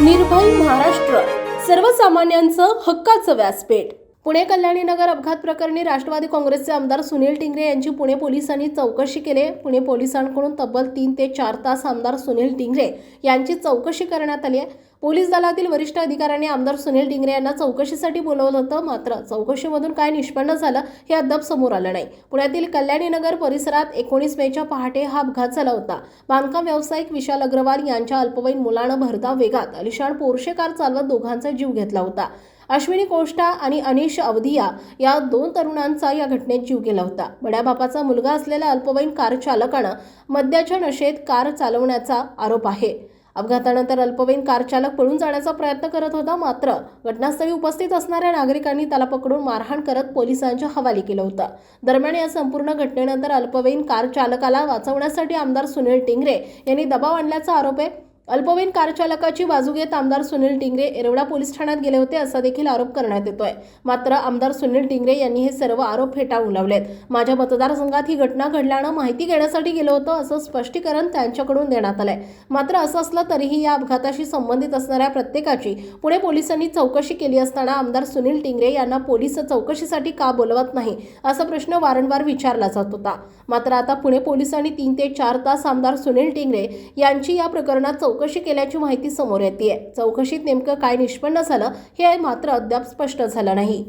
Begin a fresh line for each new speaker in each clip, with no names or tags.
निर्भय महाराष्ट्र. सर्वसामान्यांचं हक्काचं व्यासपीठ. पुणे कल्याणी नगर अपघात प्रकरणी राष्ट्रवादी काँग्रेसचे आमदार सुनील टिंगरे यांची पुणे पोलिसांनी चौकशी केली. पुणे पोलिसांकडून तब्बल तीन ते चार तास आमदार सुनील टिंगरे यांची चौकशी करण्यात आली आहे. पोलीस दलातील वरिष्ठ अधिकाऱ्यांनी आमदार सुनील टिंगरे यांना चौकशीसाठी बोलवलं होतं. मात्र चौकशीमधून काय निष्पन्न झालं हे अद्याप समोर आलं नाही. पुण्यातील कल्याणीनगर परिसरात एकोणीस मेच्या पहाटे हा अपघात झाला होता. बांधकाम व्यावसायिक विशाल अग्रवाल यांच्या अल्पवयीन मुलानं भरता वेगात अलिशान पोर्शे कार चालवत दोघांचा जीव घेतला होता. अश्विनी कोष्टा आणि अनिश अवधिया या दोन तरुणांचा या घटनेत जीव गेला होता. बड्या बापाचा मुलगा असलेल्या अल्पवयीन कार चालकानं मद्याच्या नशेत कार चालवण्याचा आरोप आहे. अपघातानंतर अल्पवयीन कारचालक पळून जाण्याचा प्रयत्न करत होता मात्र घटनास्थळी उपस्थित असणाऱ्या नागरिकांनी त्याला पकडून मारहाण करत पोलिसांच्या हवाली केलं होतं. दरम्यान या संपूर्ण घटनेनंतर अल्पवयीन कार चालकाला वाचवण्यासाठी आमदार सुनील टिंगरे यांनी दबाव आणल्याचा आरोप आहे. अल्पवयीन कारचालकाची बाजू घेत आमदार सुनील टिंगरे एरवडा पोलीस ठाण्यात गेले होते असा देखील आरोप करण्यात येतोय. मात्र आमदार सुनील टिंगरे यांनी हे सर्व आरोप फेटाळून लावलेत. माझ्या मतदारसंघात ही घटना घडल्यानं माहिती घेण्यासाठी गेलो होतो असं स्पष्टीकरण त्यांच्याकडून देण्यात आलंय. मात्र असं असलं तरीही या अपघाताशी संबंधित असणाऱ्या प्रत्येकाची पुणे पोलिसांनी चौकशी केली असताना आमदार सुनील टिंगरे यांना पोलीस चौकशीसाठी का बोलवत नाही असा प्रश्न वारंवार विचारला जात होता. मात्र आता पुणे पोलिसांनी तीन ते चार तास आमदार सुनील टिंगरे यांची या प्रकरणात चौकशी केल्याची माहिती समोर येते चौकशीत नेमकं काय निष्पन्न झालं हे मात्र अद्याप स्पष्ट झालं नाही.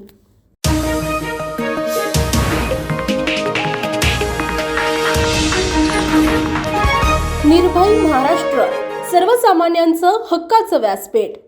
निर्भय महाराष्ट्र सर्वसामान्यांचं हक्काचं व्यासपीठ.